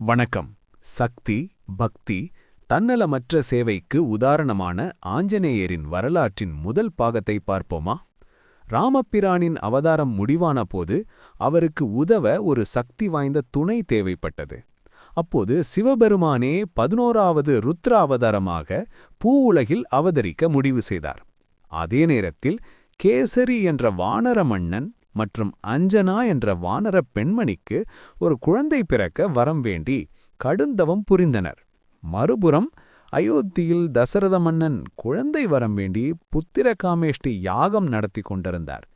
வணக்கம். சக்தி பக்தி தன்னலமற்ற சேவைக்கு உதாரணமான ஆஞ்சநேயரின் வரலாற்றின் முதல் பாகத்தை பார்ப்போமா? ராமப்பிரானின் அவதாரம் முடிவான போது அவருக்கு உதவ ஒரு சக்தி வாய்ந்த துணை தேவைப்பட்டது. அப்போது சிவபெருமானே பதினோராவது ருத்ர அவதாரமாக பூவுலகில் அவதரிக்க முடிவு செய்தார். அதே நேரத்தில் கேசரி என்ற வானர மன்னன் மற்றும் அஞ்சனா என்ற வானரப் பெண்மணிக்கு ஒரு குழந்தை பிறக்க வரம் வேண்டி கடுந்தவம் புரிந்தனர். மறுபுறம் அயோத்தியில் தசரத மன்னன் குழந்தை வரம் வேண்டி புத்திர காமேஷ்டி யாகம் நடத்தி கொண்டிருந்தார்.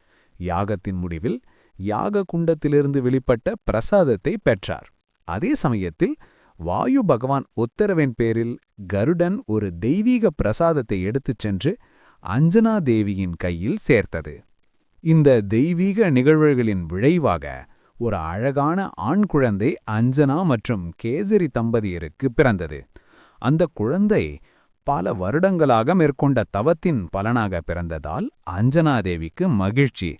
யாகத்தின் முடிவில் யாக குண்டத்திலிருந்து வெளிப்பட்ட பிரசாதத்தை பெற்றார். அதே சமயத்தில் வாயு பகவான் உத்தரவின் பேரில் கருடன் ஒரு தெய்வீக பிரசாதத்தை எடுத்துச் சென்று அஞ்சனா தேவியின் கையில் சேர்த்தது. இந்த தெய்வீக நிகழ்வுகளின் விளைவாக ஒரு அழகான ஆண் குழந்தை அஞ்சனா மற்றும் கேசரி தம்பதியருக்கு பிறந்தது. அந்த குழந்தை பல வருடங்களாக மேற்கொண்ட தவத்தின் பலனாக பிறந்ததால் அஞ்சனா தேவிக்கு மகிழ்ச்சி.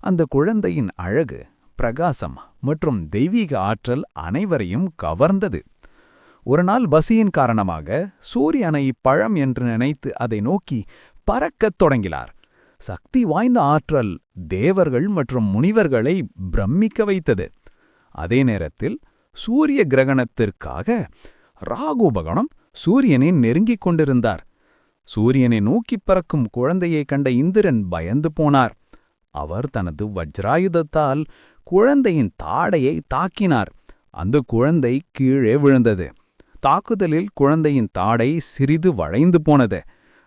அந்த குழந்தையின் அழகு பிரகாசம் மற்றும் தெய்வீக ஆற்றல் அனைவரையும் கவர்ந்தது. ஒரு நாள் பசியின் காரணமாக சூரியனை பழம் என்று நினைத்து அதை நோக்கி பறக்கத் தொடங்கினார். சக்தி வாய்ந்த ஆற்றல் தேவர்கள் மற்றும் முனிவர்களை பிரமிக்க வைத்தது. அதே நேரத்தில் சூரிய கிரகணத்திற்காக ராகுபகணம் சூரியனை நெருங்கிக் கொண்டிருந்தார். சூரியனை நோக்கிப் பறக்கும் குழந்தையை கண்ட இந்திரன் பயந்து போனார். அவர் தனது வஜ்ராயுதத்தால் குழந்தையின் தாடையை தாக்கினார். அந்த குழந்தை கீழே விழுந்தது. தாக்குதலில் குழந்தையின் தாடை சிறிது வளைந்து போனது.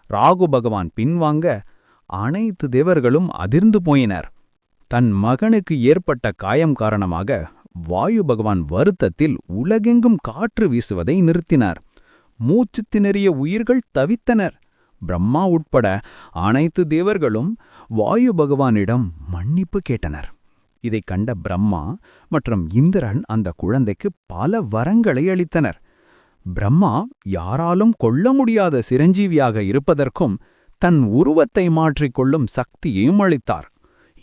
ராகு பகவான் பின்வாங்க அனைத்து தேவர்களும் அதிர்ந்து போயினர். தன் மகனுக்கு ஏற்பட்ட காயம் காரணமாக வாயு பகவான் வருத்தத்தில் உலகெங்கும் காற்று வீசுவதை நிறுத்தினார். மூச்சு திணறிய உயிர்கள் தவித்தனர். பிரம்மா உட்பட அனைத்து தேவர்களும் வாயு பகவானிடம் மன்னிப்பு கேட்டனர். இதைக் கண்ட பிரம்மா மற்றும் இந்திரன் அந்த குழந்தைக்கு பல வரங்களை அளித்தனர். பிரம்மா யாராலும் கொள்ள முடியாத சிரஞ்சீவியாக இருப்பதற்கும் தன் உருவத்தை மாற்றிக்கொள்ளும் சக்தியையும் அளித்தார்.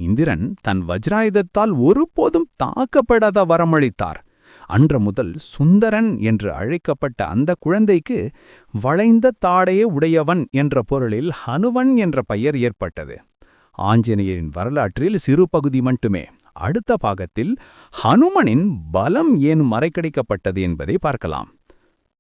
இந்திரன் தன் வஜ்ராயுதத்தால் ஒருபோதும் தாக்கப்படாத வரமளித்தார். அன்று முதல் சுந்தரன் என்று அழைக்கப்பட்ட அந்த குழந்தைக்கு வளைந்த தாடையே உடையவன் என்ற பொருளில் ஹனுவன் என்ற பெயர் ஏற்பட்டது. ஆஞ்சநேயரின் வரலாற்றில் சிறு பகுதி மட்டுமே. அடுத்த பாகத்தில் ஹனுமனின் பலம் ஏன் மறைக்கடிக்கப்பட்டது என்பதை பார்க்கலாம்.